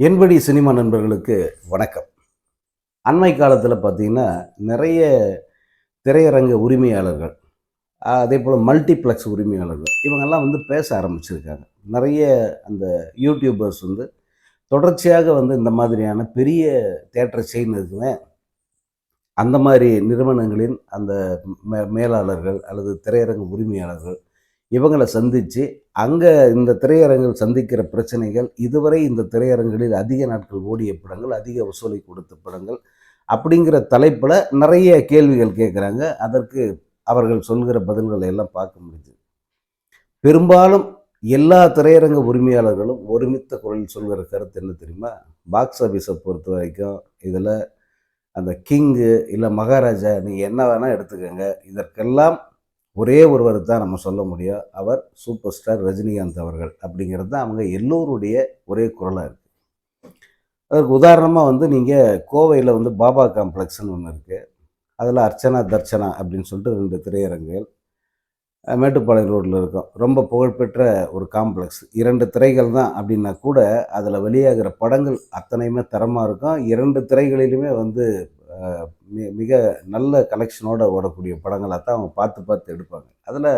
என்படி cinema நண்பர்களுக்கு வணக்கம். அண்மை காலத்தில் பார்த்திங்கன்னா நிறைய திரையரங்க உரிமையாளர்கள் அதே போல் மல்டிப்ளெக்ஸ் உரிமையாளர்கள் இவங்கெல்லாம் வந்து பேச ஆரம்பிச்சிருக்காங்க. நிறைய அந்த யூடியூபர்ஸ் வந்து தொடர்ச்சியாக வந்து இந்த மாதிரியான பெரிய தேட்டர் செயின் அந்த மாதிரி நிறுவனங்களின் அந்த மே மேலாளர்கள் அல்லது திரையரங்க உரிமையாளர்கள் இவங்களை சந்தித்து அங்கே இந்த திரையரங்கில் சந்திக்கிற பிரச்சனைகள் இதுவரை இந்த திரையரங்களில் அதிக நாட்கள் ஓடிய படங்கள் அதிக வசூலை கொடுத்த படங்கள் அப்படிங்கிற தலைப்பில் நிறைய கேள்விகள் கேட்குறாங்க. அதற்கு அவர்கள் சொல்கிற பதில்களை எல்லாம் பார்க்க முடியுது பெரும்பாலும் எல்லா திரையரங்க உரிமையாளர்களும் ஒருமித்த குரலில் சொல்கிற கருத்து என்ன தெரியுமா? பாக்ஸ் ஆஃபீஸை பொறுத்த வரைக்கும் இதில் அந்த கிங்கு இல்லை மகாராஜா நீங்கள் என்ன வேணால் எடுத்துக்கோங்க. இதற்கெல்லாம் ஒரே ஒருவர் தான் நம்ம சொல்ல முடியும். அவர் சூப்பர் ஸ்டார் ரஜினிகாந்த் அவர்கள் அப்படிங்கிறது தான் அவங்க எல்லோருடைய ஒரே குரலாக இருக்குது அதற்கு உதாரணமாக வந்து நீங்கள் கோவையில் வந்து பாபா காம்ப்ளெக்ஸ்னு ஒன்று இருக்குது அதில் அர்ச்சனா தர்ச்சனா அப்படின்னு சொல்லிட்டு ரெண்டு திரையரங்குகள் மேட்டுப்பாளையம் ரோட்டில் இருக்கும். ரொம்ப புகழ்பெற்ற ஒரு காம்ப்ளெக்ஸ். இரண்டு திரைகள் தான் அப்படின்னா கூட அதில் வெளியாகிற படங்கள் அத்தனையுமே தரமாக இருக்கும். இரண்டு திரைகளிலுமே வந்து மிக நல்ல கலெக்ஷனோடு ஓடக்கூடிய படங்களாக தான் அவங்க பார்த்து பார்த்து எடுப்பாங்க. அதில்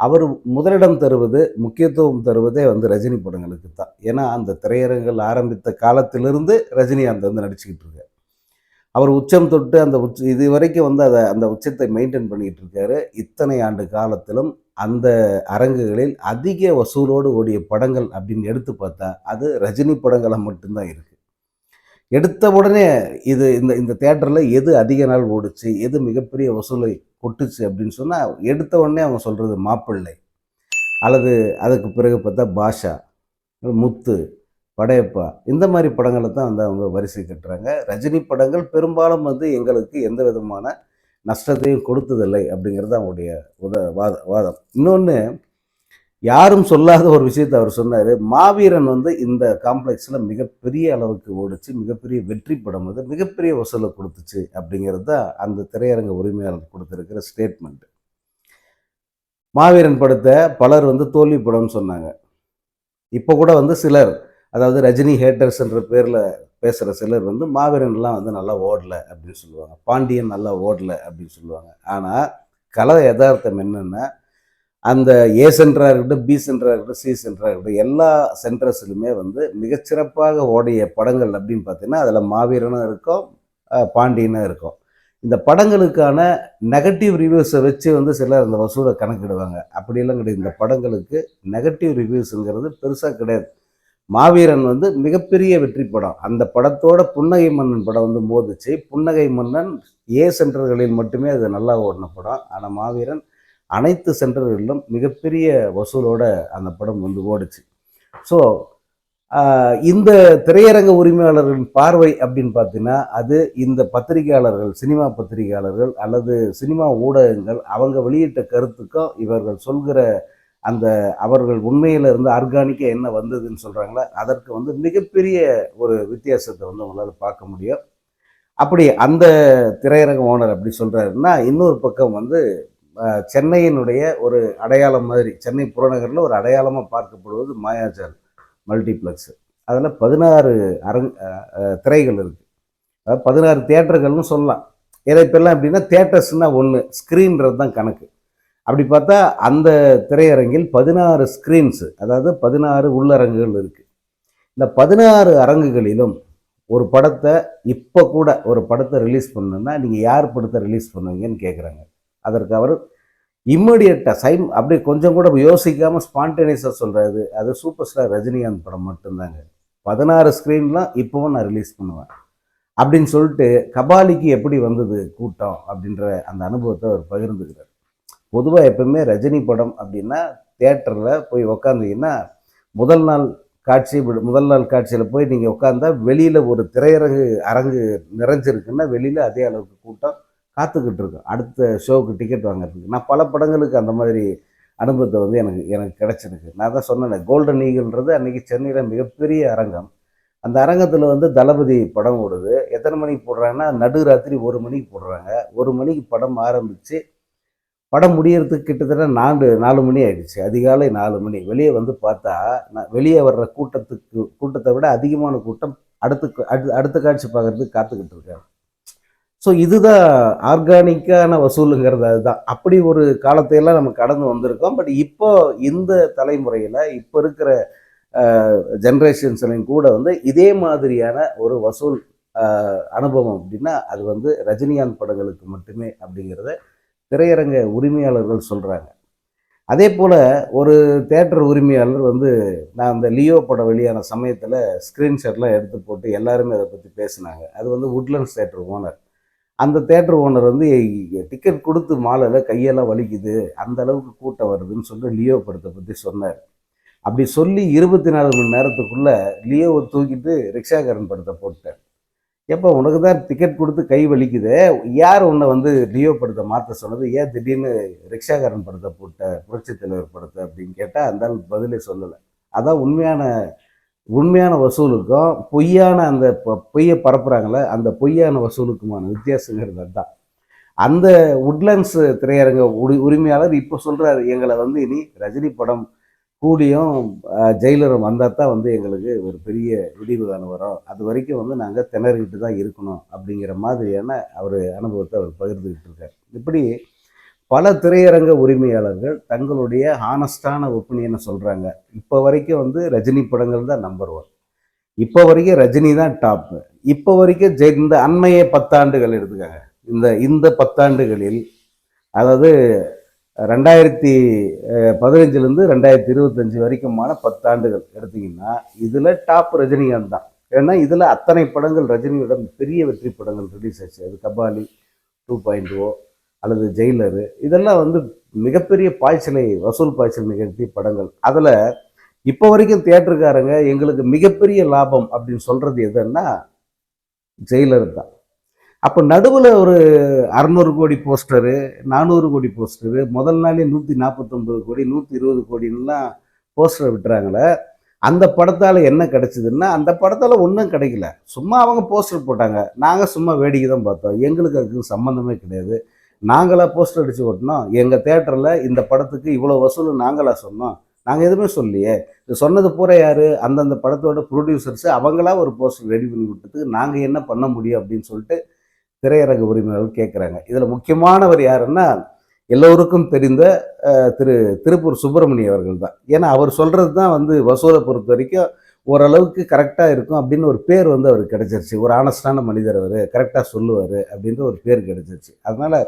அவர் முதலிடம் தருவது முக்கியத்துவம் தருவதே வந்து ரஜினி படங்களுக்கு தான் ஏன்னா அந்த திரையரங்குகள் ஆரம்பித்த காலத்திலிருந்து ரஜினிகாந்த் வந்து நடிச்சுக்கிட்டு இருக்கார். அவர் உச்சம் தொட்டு அந்த உச்ச இது வரைக்கும் வந்து அதை அந்த உச்சத்தை மெயின்டைன் பண்ணிக்கிட்டு இருக்காரு. இத்தனை ஆண்டு காலத்திலும் அந்த அரங்குகளில் அதிக வசூலோடு ஓடிய படங்கள் அப்படின்னு எடுத்து பார்த்தா அது ரஜினி படங்களாக மட்டும்தான் இருக்குது எடுத்த உடனே இது இந்த இந்த தேட்டரில் எது அதிக நாள் ஓடுச்சு எது மிகப்பெரிய வசூலை கொட்டுச்சு அப்படின்னு சொன்னால் எடுத்த உடனே அவங்க சொல்கிறது மாப்பிள்ளை. அல்லது அதுக்கு பிறகு பார்த்தா பாஷா முத்து படையப்பா இந்த மாதிரி படங்களை தான் வந்து அவங்க வரிசை கட்டுறாங்க. ரஜினி படங்கள் பெரும்பாலும் வந்து எங்களுக்கு எந்த விதமான நஷ்டத்தையும் கொடுத்ததில்லை அப்படிங்கிறது அவங்களுடைய உத வாத வாதம். இன்னொன்று யாரும் சொல்லாத ஒரு விஷயத்தை அவர் சொன்னார். மாவீரன் வந்து இந்த காம்ப்ளெக்ஸில் மிகப்பெரிய அளவுக்கு ஓடிச்சு மிகப்பெரிய வெற்றி படம் வந்து மிகப்பெரிய வசூலை கொடுத்துச்சு அப்படிங்கிறது தான் அந்த திரையரங்க உரிமையாளர் கொடுத்துருக்கிற ஸ்டேட்மெண்ட் மாவீரன் படத்தை பலர் வந்து தோல்வி படம்னு சொன்னாங்க. இப்போ கூட வந்து சிலர் அதாவது ரஜினி ஹேட்டர்ஸ்ன்ற பேரில் பேசுகிற சிலர் வந்து மாவீரன்லாம் வந்து நல்லா ஓடலை அப்படின்னு சொல்லுவாங்க. பாண்டியன் நல்லா ஓடலை அப்படின்னு சொல்லுவாங்க. ஆனால் கலை யதார்த்தம் என்னென்னா அந்த ஏ சென்டராக இருக்கட்டும் பி சென்டராக இருக்கட்டும் சி சென்டராக இருக்கட்டும் எல்லா சென்டர்ஸ்லையுமே வந்து மிகச்சிறப்பாக ஓடிய படங்கள் அப்படின்னு பார்த்தீங்கன்னா அதில் மாவீரனும் இருக்கும் பாண்டியனும் இருக்கும். இந்த படங்களுக்கான நெகட்டிவ் ரிவ்யூஸை வச்சு வந்து சிலர் அந்த வசூலை கணக்கிடுவாங்க. அப்படியெல்லாம் கிடையாது. இந்த படங்களுக்கு நெகட்டிவ் ரிவ்யூஸுங்கிறது பெருசாக கிடையாது. மாவீரன் வந்து மிகப்பெரிய வெற்றி படம். அந்த படத்தோட புன்னகை மன்னன் படம் வந்து மோதிச்சு புன்னகை மன்னன் ஏ சென்டர்களில் மட்டுமே அது நல்லா ஓடின படம். ஆனால் மாவீரன் அனைத்து சென்டர்களிலும் மிகப்பெரிய வசூலோட அந்த படம் வந்து ஓடுச்சு. ஸோ இந்த திரையரங்க உரிமையாளர்களின் பார்வை அப்படின்னு பார்த்தீங்கன்னா அது இந்த பத்திரிகையாளர்கள் சினிமா பத்திரிகையாளர்கள் அல்லது சினிமா ஊடகங்கள் அவங்க வெளியிட்ட கருத்துக்கும் இவர்கள் சொல்கிற அந்த அவர்கள் உண்மையில இருந்து ஆர்கானிக்காக என்ன வந்ததுன்னு சொல்கிறாங்களே அதற்கு வந்து மிகப்பெரிய ஒரு வித்தியாசத்தை வந்து உங்களால் பார்க்க முடியும். அப்படி அந்த திரையரங்க ஓனர் அப்படி சொல்கிறாருன்னா இன்னொரு பக்கம் வந்து சென்னையினுடைய ஒரு அடையாளம் மாதிரி சென்னை புறநகரில் ஒரு அடையாளமாக பார்க்கப்படுவது மாயாஜால் மல்டிப்ளெக்ஸு. அதில் பதினாறு அரங் திரைகள் இருக்குது அதாவது பதினாறு தேட்டர்கள்னு சொல்லலாம். இதை இப்போல்லாம் எப்படின்னா தேட்டர்ஸ்னால் ஒன்று ஸ்க்ரீன்றது தான் கணக்கு. அப்படி பார்த்தா அந்த திரையரங்கில் பதினாறு ஸ்க்ரீன்ஸு அதாவது பதினாறு உள்ளரங்குகள் இருக்குது இந்த பதினாறு அரங்குகளிலும் ஒரு படத்தை இப்போ கூட ஒரு படத்தை ரிலீஸ் பண்ணுன்னா நீங்கள் யார் படத்தை ரிலீஸ் பண்ணுவீங்கன்னு கேட்குறாங்க அதற்கு அவர் இம்மிடியட்டாக சைம் அப்படி கொஞ்சம் கூட யோசிக்காமல் ஸ்பான்டேனியஸாக சொல்கிறாரு அது சூப்பர் ஸ்டார் ரஜினிகாந்த் படம் மட்டும்தாங்க. பதினாறு ஸ்க்ரீன்லாம் இப்போவும் நான் ரிலீஸ் பண்ணுவேன். அப்படின்னு சொல்லிட்டு கபாலிக்கு எப்படி வந்தது கூட்டம் அப்படின்ற அந்த அனுபவத்தை அவர் பகிர்ந்துக்கிறார். பொதுவாக எப்பவுமே ரஜினி படம் அப்படின்னா தேட்டரில் போய் உக்காந்தீங்கன்னா முதல் நாள் காட்சி விடு- முதல் நாள் காட்சியில் போய் நீங்கள் உட்காந்தா வெளியில் ஒரு திரையரங்கு அரங்கு நிறைஞ்சிருக்குன்னா வெளியில் அதே அளவுக்கு கூட்டம் காத்துக்கிட்டு இருக்கோம் அடுத்த ஷோவுக்கு டிக்கெட் வாங்குறதுக்கு. நான் பல படங்களுக்கு அந்த மாதிரி அனுபவத்தை வந்து எனக்கு எனக்கு கிடச்சிருக்கு. நான் தான் சொன்னேன் கோல்டன் ஈகிள்ன்றது அன்றைக்கி சென்னையில் மிகப்பெரிய அரங்கம். அந்த அரங்கத்தில் வந்து தளபதி படம் ஓடுது. எத்தனை மணிக்கு போடுறாங்கன்னா நடுராத்திரி ஒரு மணிக்கு போடுறாங்க. ஒரு மணிக்கு படம் ஆரம்பித்து படம் முடியறதுக்கு கிட்டத்தட்ட நாலு நாலு மணி ஆயிடுச்சு. அதிகாலை நாலு மணி. வெளியே வந்து பார்த்தா நான் வெளியே வர்ற கூட்டத்துக்கு கூட்டத்தை விட அதிகமான கூட்டம் அடுத்து அடுத்த அடுத்த காட்சி பார்க்கறதுக்கு காத்துக்கிட்டு இருக்கேன் ஸோ இதுதான் ஆர்கானிக்கான வசூலுங்கிறது அதுதான். அப்படி ஒரு காலத்தையெல்லாம் நம்ம கடந்து வந்திருக்கோம். பட் இப்போ இந்த தலைமுறையில் இப்போ இருக்கிற ஜென்ரேஷன்ஸ்லையும் கூட வந்து இதே மாதிரியான ஒரு வசூல் அனுபவம் அப்படின்னா அது வந்து ரஜினிகாந்த் படங்களுக்கு மட்டுமே அப்படிங்கிறத திரையரங்க உரிமையாளர்கள் சொல்கிறாங்க அதே போல் ஒரு தேட்டர் உரிமையாளர் வந்து நான் அந்த லியோ படம் வெளியான சமயத்தில் ஸ்க்ரீன்ஷாட்லாம் எடுத்து போட்டு எல்லாருமே அதை பற்றி பேசினாங்க. அது வந்து உட்லண்ட்ஸ் தேட்டர் ஓனர் அந்த தேட்டர் ஓனர் வந்து டிக்கெட் கொடுத்து மாலையில் கையெல்லாம் வலிக்குது. அந்த அளவுக்கு கூட்டம் வருதுன்னு சொல்லி லியோ படத்தை பற்றி சொன்னார். அப்படி சொல்லி இருபத்தி நாலு மணி நேரத்துக்குள்ளே லியோவை தூக்கிட்டு ரிக்ஷாகரன் படத்தை போட்டார். எப்போ உனக்கு தான் டிக்கெட் கொடுத்து கை வலிக்குது? யார் உன்னை வந்து லியோ படத்தை மாற்ற சொன்னது? ஏன் திடீர்னு ரிக்ஷாகரன் படத்தை போட்ட புரட்சி தலைவர் படத்தை? அப்படின்னு கேட்டால் அந்த பதிலே சொல்லலை. அதான் உண்மையான உண்மையான வசூலுக்கும் பொய்யான அந்த பொய்யை பரப்புகிறாங்களே அந்த பொய்யான வசூலுக்குமான வித்தியாசங்கிறது அதுதான் அந்த உட்லண்ட்ஸ் திரையரங்க உரி உரிமையாளர் இப்போ சொல்கிறாரு எங்களை வந்து இனி ரஜினி படம் கூலியும் ஜெயிலரும் வந்தால் தான் வந்து எங்களுக்கு ஒரு பெரிய விடிவு காண வரும். அது வரைக்கும் வந்து நாங்கள் திணறிக்கிட்டு தான் இருக்கணும் அப்படிங்கிற மாதிரியான அவர் அனுபவத்தை அவர் பகிர்ந்துக்கிட்டு இருக்கார். இப்படி பல திரையரங்க உரிமையாளர்கள் தங்களுடைய ஹானஸ்டான ஒப்பீனியனை சொல்கிறாங்க இப்போ வரைக்கும் வந்து ரஜினி படங்கள் தான் நம்பர் ஒன் இப்போ வரைக்கும் ரஜினி தான் டாப்பு இப்போ வரைக்கும் ஜெய் இந்த அண்மைய பத்தாண்டுகள் எடுத்துக்காங்க. இந்த இந்த பத்தாண்டுகளில் அதாவது ரெண்டாயிரத்தி பதினஞ்சுலேருந்து ரெண்டாயிரத்தி இருபத்தஞ்சு வரைக்குமான பத்தாண்டுகள் எடுத்தீங்கன்னா இதில் டாப் ரஜினிகாந்த் தான். ஏன்னா இதில் அத்தனை படங்கள் ரஜினியோட பெரிய வெற்றி படங்கள் ரிலீஸ் ஆச்சு. அது கபாலி டூ பாயிண்ட் ஓ அல்லது ஜெயிலரு இதெல்லாம் வந்து மிகப்பெரிய பாய்ச்சலை வசூல் பாய்ச்சல் நிகழ்த்திய படங்கள். அதில் இப்போ வரைக்கும் தேட்டருக்காரங்க எங்களுக்கு மிகப்பெரிய லாபம் அப்படின்னு சொல்கிறது எதுன்னா ஜெயிலர் தான். அப்போ நடுவில் ஒரு அறநூறு கோடி போஸ்டரு நானூறு கோடி போஸ்டரு முதல் நாளே நூற்றி நாற்பத்தொம்பது கோடி நூற்றி இருபது கோடின்லாம் போஸ்டர் விட்டுறாங்களே அந்த படத்தால் என்ன கிடைச்சிதுன்னா அந்த படத்தால் ஒன்றும் கிடைக்கல. சும்மா அவங்க போஸ்டர் போட்டாங்க. நாங்கள் சும்மா வேடிக்கை தான் பார்த்தோம். எங்களுக்கு அதுக்கு சம்மந்தமே கிடையாது. நாங்களாக போஸ்டர் அடித்து ஓட்டினோம் எங்கள் தேட்டரில் இந்த படத்துக்கு இவ்வளோ வசூல் நாங்களாக சொன்னோம். நாங்கள் எதுவுமே சொல்லியே இது சொன்னது பூரா யார்? அந்தந்த படத்தோட ப்ரொடியூசர்ஸு அவங்களா ஒரு போஸ்டர் ரெடி பண்ணி கொடுத்துட்டு நாங்கள் என்ன பண்ண முடியும் அப்படின்னு சொல்லிட்டு திரையரங்க உரிமையாளர்கள் கேட்குறாங்க இதில் முக்கியமானவர் யாருன்னா எல்லோருக்கும் தெரிந்த திரு திருப்பூர் சுப்பிரமணிய அவர்கள் தான். ஏன்னா அவர் சொல்கிறது தான் வந்து வசூலை பொறுத்த வரைக்கும் ஓரளவுக்கு கரெக்டாக இருக்கும் அப்படின்னு ஒரு பேர் வந்து அவருக்கு கிடச்சிருச்சு. ஒரு ஆனஸ்டான மனிதர் அவர் கரெக்டாக சொல்லுவார் அப்படின்ற ஒரு பேர் கிடச்சிருச்சு. அதனால்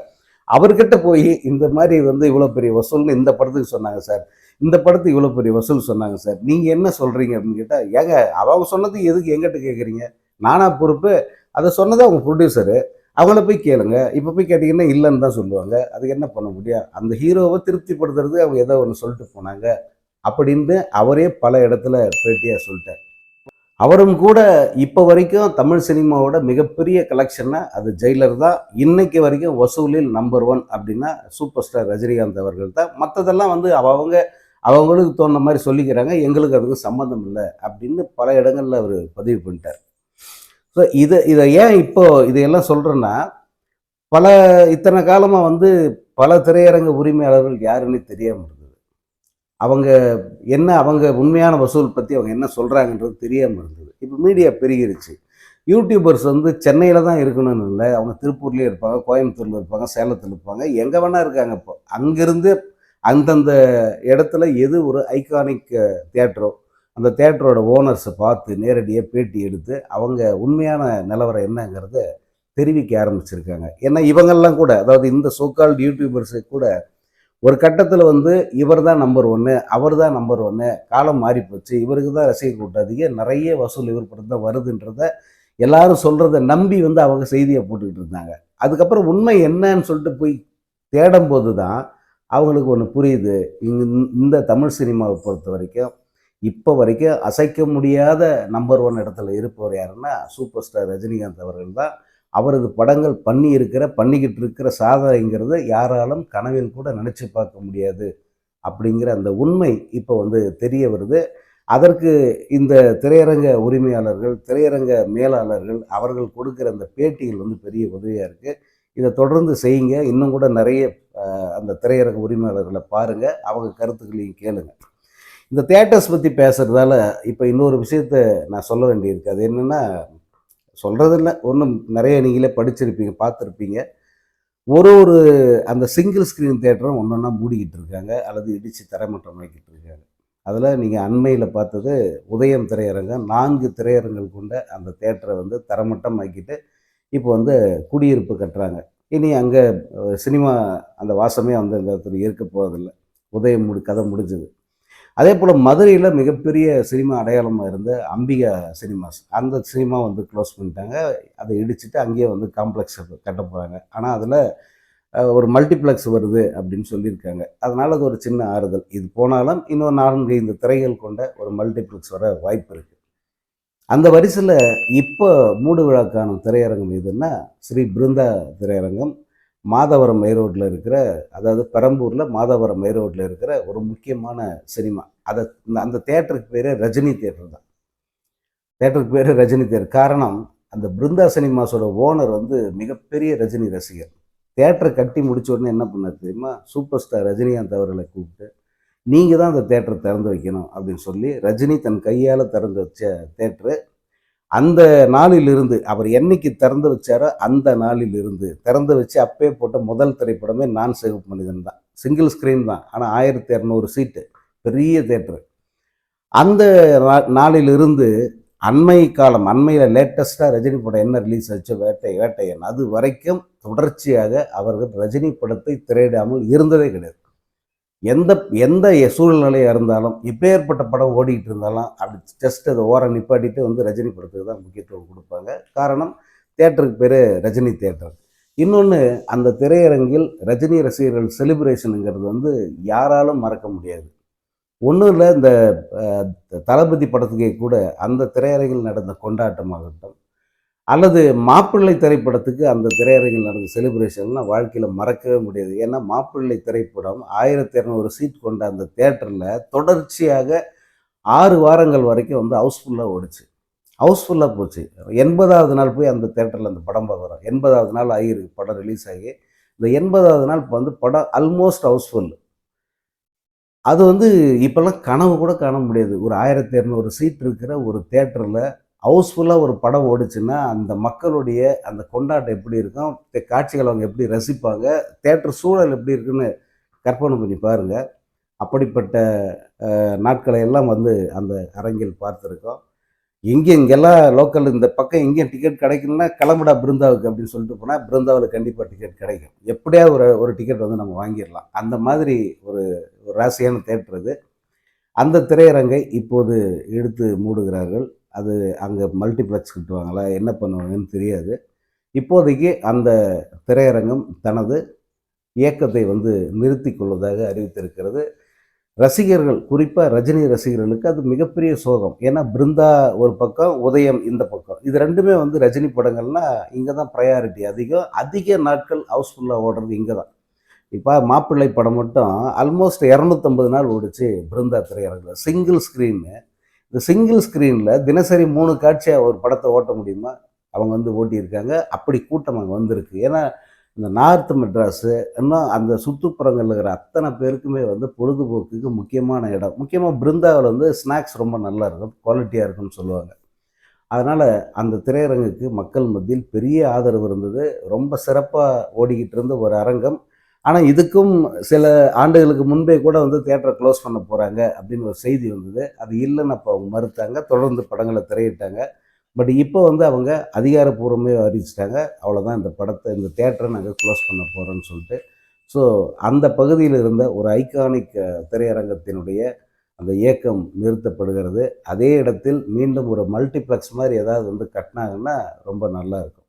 அவர்கிட்ட போய் இந்த மாதிரி வந்து இவ்வளோ பெரிய வசூல்னு இந்த படத்துக்கு சொன்னாங்க சார். இந்த படத்துக்கு இவ்வளோ பெரிய வசூல் சொன்னாங்க சார். நீங்கள் என்ன சொல்கிறீங்க அப்படின்னு கேட்டால் ஏங்க அவங்க சொன்னது எதுக்கு எங்கிட்ட கேட்குறீங்க நானா பொறுப்பு. அதை சொன்னது அவங்க ப்ரொடியூசரு அவங்கள போய் கேளுங்க. இப்போ போய் கேட்டிங்கன்னா இல்லைன்னு தான் சொல்லுவாங்க. அதுக்கு என்ன பண்ண முடியும்? அந்த ஹீரோவை திருப்திப்படுத்துறதுக்கு அவங்க ஏதோ ஒன்று சொல்லிட்டு போனாங்க. அப்படின்னு அவரே பல இடத்துல பேட்டியாக சொல்லிட்டார். அவரும் கூட இப்போ வரைக்கும் தமிழ் சினிமாவோட மிகப்பெரிய கலெக்ஷன்னா அது ஜெயிலர் தான். இன்னைக்கு வரைக்கும் வசூலில் நம்பர் ஒன் அப்படின்னா சூப்பர் ஸ்டார் ரஜினிகாந்த் அவர்கள் தான். மற்றதெல்லாம் வந்து அவங்க அவங்களுக்கு தோணுன மாதிரி சொல்லிக்கிறாங்க. எங்களுக்கு அதுக்கு சம்மந்தம் இல்லை அப்படின்னு பல இடங்களில் அவர் பதிவு பண்ணிட்டார். ஸோ இதை இதை ஏன் இப்போ இதையெல்லாம் சொல்கிறேன்னா பல இத்தனை காலமாக வந்து பல திரையரங்க உரிமையாளர்கள் யாருன்னு தெரியாமல் இருந்தது. அவங்க என்ன அவங்க உண்மையான வசூல் பற்றி அவங்க என்ன சொல்கிறாங்கன்றது தெரியாமல் இருந்தது. இப்போ மீடியா பெருகிருச்சு. யூடியூபர்ஸ் வந்து சென்னையில் தான் இருக்கணும்னு இல்லை. அவங்க திருப்பூர்லேயே இருப்பாங்க கோயம்புத்தூரில் இருப்பாங்க சேலத்தில் இருப்பாங்க. எங்கே வேணால் இருக்காங்க இப்போ. அங்கேருந்து அந்தந்த இடத்துல எது ஒரு ஐகானிக் தேட்டரோ அந்த தேட்டரோட ஓனர்ஸை பார்த்து நேரடியாக பேட்டி எடுத்து அவங்க உண்மையான நிலவரம் என்னங்கிறத தெரிவிக்க ஆரம்பிச்சிருக்காங்க. ஏன்னா இவங்கெல்லாம் கூட அதாவது இந்த சோக்கால் யூடியூபர்ஸு கூட ஒரு கட்டத்தில் வந்து இவர் தான் நம்பர் ஒன்று அவர் தான் நம்பர் ஒன்று காலம் மாறி போச்சு இவருக்கு தான் ரசிகர் கூட்டம் அதிகம் நிறைய வசூல் இவர் படம் தான் வருதுன்றத எல்லாரும் சொல்கிறத நம்பி வந்து அவங்க செய்தியை போட்டுக்கிட்டு இருந்தாங்க. அதுக்கப்புறம் உண்மை என்னன்னு சொல்லிட்டு போய் தேடும்போது தான் அவங்களுக்கு ஒன்று புரியுது. இங்க இந்த தமிழ் சினிமாவை பொறுத்த வரைக்கும் இப்போ வரைக்கும் அசைக்க முடியாத நம்பர் ஒன் இடத்துல இருப்பவர் யாருன்னா சூப்பர் ஸ்டார் ரஜினிகாந்த் அவர்கள் தான். அவரது படங்கள் பண்ணி இருக்கிற பண்ணிக்கிட்டு இருக்கிற சாதனைங்கிறத யாராலும் கனவில் கூட நினச்சி பார்க்க முடியாது அப்படிங்கிற அந்த உண்மை இப்போ வந்து தெரிய வருது. அதற்கு இந்த திரையரங்க உரிமையாளர்கள் திரையரங்க மேலாளர்கள் அவர்கள் கொடுக்குற அந்த பேட்டிகள் வந்து பெரிய உதவியாக இருக்குது இதை தொடர்ந்து செய்யுங்க. இன்னும் கூட நிறைய அந்த திரையரங்க உரிமையாளர்களை பாருங்கள் அவங்க கருத்துக்களையும் கேளுங்க. இந்த தேட்டர்ஸ் பற்றி பேசுகிறதால இப்போ இன்னொரு விஷயத்த நான் சொல்ல வேண்டியிருக்கு. அது என்னென்னா சொல்கிறதில்ல ஒன்றும் நிறைய நீங்களே படிச்சிருப்பீங்க பார்த்துருப்பீங்க. ஒரு ஒரு அந்த சிங்கிள் ஸ்க்ரீன் தேட்டரும் ஒன்று ஒன்றா மூடிக்கிட்டு இருக்காங்க அல்லது இடித்து தரமட்டம் வைக்கிட்டு இருக்காங்க. அதில் நீங்கள் அண்மையில் பார்த்தது உதயம் திரையரங்கம் நான்கு திரையரங்கள் கொண்ட அந்த தேட்டரை வந்து தரமட்டம் ஆக்கிட்டு இப்போ வந்து குடியிருப்பு கட்டுறாங்க. இனி அங்கே சினிமா அந்த வாசமே வந்து அந்த இடத்துல இருக்க போகிறதில்ல உதயம் முடி கதை முடிஞ்சது. அதே போல் மதுரையில் மிகப்பெரிய சினிமா அடையாளமாக இருந்த அம்பிகா சினிமாஸ் அந்த சினிமா வந்து க்ளோஸ் பண்ணிட்டாங்க. அதை இடிச்சிட்டு அங்கேயே வந்து காம்ப்ளெக்ஸ் கட்ட போகிறாங்க ஆனால் அதில் ஒரு மல்டிப்ளெக்ஸ் வருது அப்படின்னு சொல்லியிருக்காங்க. அதனால் அது ஒரு சின்ன ஆறுதல். இது போனாலும் இன்னொரு நான்கு இந்த திரைகள் கொண்ட ஒரு மல்டிப்ளெக்ஸ் வர வாய்ப்பு இருக்குது அந்த வரிசையில் இப்போ மூடு விழாக்கான திரையரங்கம் எதுன்னா ஸ்ரீ பிருந்தா திரையரங்கம். மாதவரம் மெய்ரோட்டில் இருக்கிற அதாவது பெரம்பூரில் மாதவரம் மெய்ரோட்டில் இருக்கிற ஒரு முக்கியமான சினிமா. அதை இந்த- அந்த தேட்டருக்கு பேர் ரஜினி தேட்டர் தான். தேட்டருக்கு பேர் ரஜினி தேட்டர். காரணம் அந்த பிருந்தா சினிமாஸோட ஓனர் வந்து மிகப்பெரிய ரஜினி ரசிகர். தேட்டரை கட்டி முடிச்ச உடனே என்ன பண்ணார் தெரியுமா? சூப்பர் ஸ்டார் ரஜினிகாந்த் அவர்களை கூப்பிட்டு நீங்கள் தான் அந்த தேட்டரை திறந்து வைக்கணும் அப்படின்னு சொல்லி ரஜினி தன் கையால் திறந்து வச்ச தேட்டரு அந்த நாளிலிருந்து அவர் என்னைக்கு திறந்து வச்சாரோ அந்த நாளிலிருந்து திறந்து வச்சு அப்பே போட்ட முதல் திரைப்படமே நான் சிவப்பு மனிதன் தான். சிங்கிள் ஸ்க்ரீன் தான். ஆனால் ஆயிரத்தி இரநூறு சீட்டு பெரிய தேட்டரு அந்த நா- நாளிலிருந்து அண்மை காலம் அண்மையில் லேட்டஸ்ட்டாக ரஜினி படம் என்ன ரிலீஸ் ஆச்சு? வேட்டை வேட்டையன் அது வரைக்கும் தொடர்ச்சியாக அவர்கள் ரஜினி படத்தை திரையிடாமல் இருந்ததே கிடையாது. எந்த எந்த சூழ்நிலையாக இருந்தாலும் எப்பேற்பட்ட படம் ஓடிக்கிட்டு இருந்தாலும் அப்படி ஜஸ்ட் அதை ஓரம் நிப்பாட்டிட்டு வந்து ரஜினி படத்துக்கு தான் முக்கியத்துவம் கொடுப்பாங்க. காரணம் தேட்டருக்கு பேர் ரஜினி தேட்டர். இன்னொன்று அந்த திரையரங்கில் ரஜினி ரசிகர்கள் செலிப்ரேஷனுங்கிறது வந்து யாராலும் மறக்க முடியாது. ஒன்றும் இல்லை இந்த தளபதி படத்துக்கே கூட அந்த திரையரங்கில் நடந்த கொண்டாட்டமாகட்டும் அல்லது மாப்பிள்ளை திரைப்படத்துக்கு அந்த திரையரங்கில் நடந்த செலிப்ரேஷன்லாம் வாழ்க்கையில் மறக்கவே முடியாது. ஏன்னா மாப்பிள்ளை திரைப்படம் ஆயிரத்தி இரநூறு சீட் கொண்ட அந்த தேட்டரில் தொடர்ச்சியாக ஆறு வாரங்கள் வரைக்கும் வந்து ஹவுஸ்ஃபுல்லாக ஓடிச்சு. ஹவுஸ்ஃபுல்லாக போச்சு. எண்பதாவது நாள் போய் அந்த தேட்டரில் அந்த படம் பார்க்குறோம். எண்பதாவது நாள் ஆகிருக்கு படம் ரிலீஸ் ஆகி இந்த எண்பதாவது நாள் இப்போ வந்து படம் ஆல்மோஸ்ட் ஹவுஸ்ஃபுல் அது வந்து இப்போல்லாம் கனவு கூட காண முடியாது. ஒரு ஆயிரத்தி இரநூறு சீட் இருக்கிற ஒரு தேட்டரில் ஹவுஸ்ஃபுல்லாக ஒரு படம் ஓடிச்சுன்னா அந்த மக்களுடைய அந்த கொண்டாட்டம் எப்படி இருக்கும் காட்சிகள் அவங்க எப்படி ரசிப்பாங்க தேட்டர் சூழல் எப்படி இருக்குன்னு கற்பனை பண்ணி பாருங்கள் அப்படிப்பட்ட நாட்களை எல்லாம் வந்து அந்த அரங்கில் பார்த்துருக்கோம். எங்கே இங்கெல்லாம் லோக்கல் இந்த பக்கம் எங்கேயும் டிக்கெட் கிடைக்கணும்னா கிளம்புடா பிருந்தாவுக்கு அப்படின்னு சொல்லிட்டு போனால் பிருந்தாவில் கண்டிப்பாக டிக்கெட் கிடைக்கும். எப்படியாவது ஒரு ஒரு டிக்கெட் வந்து நம்ம வாங்கிடலாம். அந்த மாதிரி ஒரு ஒரு ராசியான தேட்டர் அது. அந்த திரையரங்கை இப்போது எடுத்து மூடுகிறார்கள். அது அங்கே மல்டிப்ளெக்ஸ் கட்டுவாங்களா? என்ன பண்ணுவாங்கன்னு தெரியாது. இப்போதைக்கு அந்த திரையரங்கம் தனது இயக்கத்தை வந்து நிறுத்தி கொள்வதாக அறிவித்திருக்கிறது. ரசிகர்கள் குறிப்பாக ரஜினி ரசிகர்களுக்கு அது மிகப்பெரிய சோகம். ஏன்னா பிருந்தா ஒரு பக்கம் உதயம் இந்த பக்கம். இது ரெண்டுமே வந்து ரஜினி படங்கள்னா இங்கே தான் ப்ரையாரிட்டி அதிகம். அதிக நாட்கள் ஹவுஸ்ஃபுல்லாக ஓடுறது இங்கே தான். இப்போ மாப்பிள்ளை படம் மட்டும் ஆல்மோஸ்ட் இரநூத்தம்பது நாள் ஓடிச்சு பிருந்தா திரையரங்கில். சிங்கிள் ஸ்க்ரீனு இந்த சிங்கிள் ஸ்க்ரீனில் தினசரி மூணு காட்சியாக ஒரு படத்தை ஓட்ட முடியுமா? அவங்க வந்து ஓட்டியிருக்காங்க. அப்படி கூட்டம் அங்கே வந்திருக்கு. ஏன்னா இந்த நார்த் மெட்ராஸு இன்னும் அந்த சுற்றுப்புறங்களில் இருக்கிற அத்தனை பேருக்குமே வந்து பொழுதுபோக்குக்கு முக்கியமான இடம். முக்கியமாக பிருந்தாவில் வந்து ஸ்நாக்ஸ் ரொம்ப நல்லா இருக்கும். குவாலிட்டியாக இருக்கும்னு சொல்லுவாங்க. அதனால் அந்த திரையரங்குக்கு மக்கள் மத்தியில் பெரிய ஆதரவு இருந்தது. ரொம்ப சிறப்பாக ஓடிக்கிட்டு இருந்த ஒரு அரங்கம். ஆனால் இதுக்கும் சில ஆண்டுகளுக்கு முன்பே கூட வந்து தேட்டரை க்ளோஸ் பண்ண போகிறாங்க அப்படின்னு ஒரு செய்தி வந்தது. அது இல்லைன்னு அப்போ அவங்க மறுத்தாங்க. தொடர்ந்து படங்களை திரையிட்டாங்க. பட் இப்போ வந்து அவங்க அதிகாரப்பூர்வமே அறிவிச்சிட்டாங்க. அவ்வளோதான் இந்த படத்தை இந்த தேட்டரை நாங்கள் க்ளோஸ் பண்ண போகிறோன்னு சொல்லிட்டு. ஸோ அந்த பகுதியில் இருந்த ஒரு ஐகானிக் திரையரங்கத்தினுடைய அந்த இயக்கம் நிறுத்தப்படுகிறது. அதே இடத்தில் மீண்டும் ஒரு மல்டிப்ளெக்ஸ் மாதிரி ஏதாவது வந்து கட்டினாங்கன்னா ரொம்ப நல்லா இருக்கும்.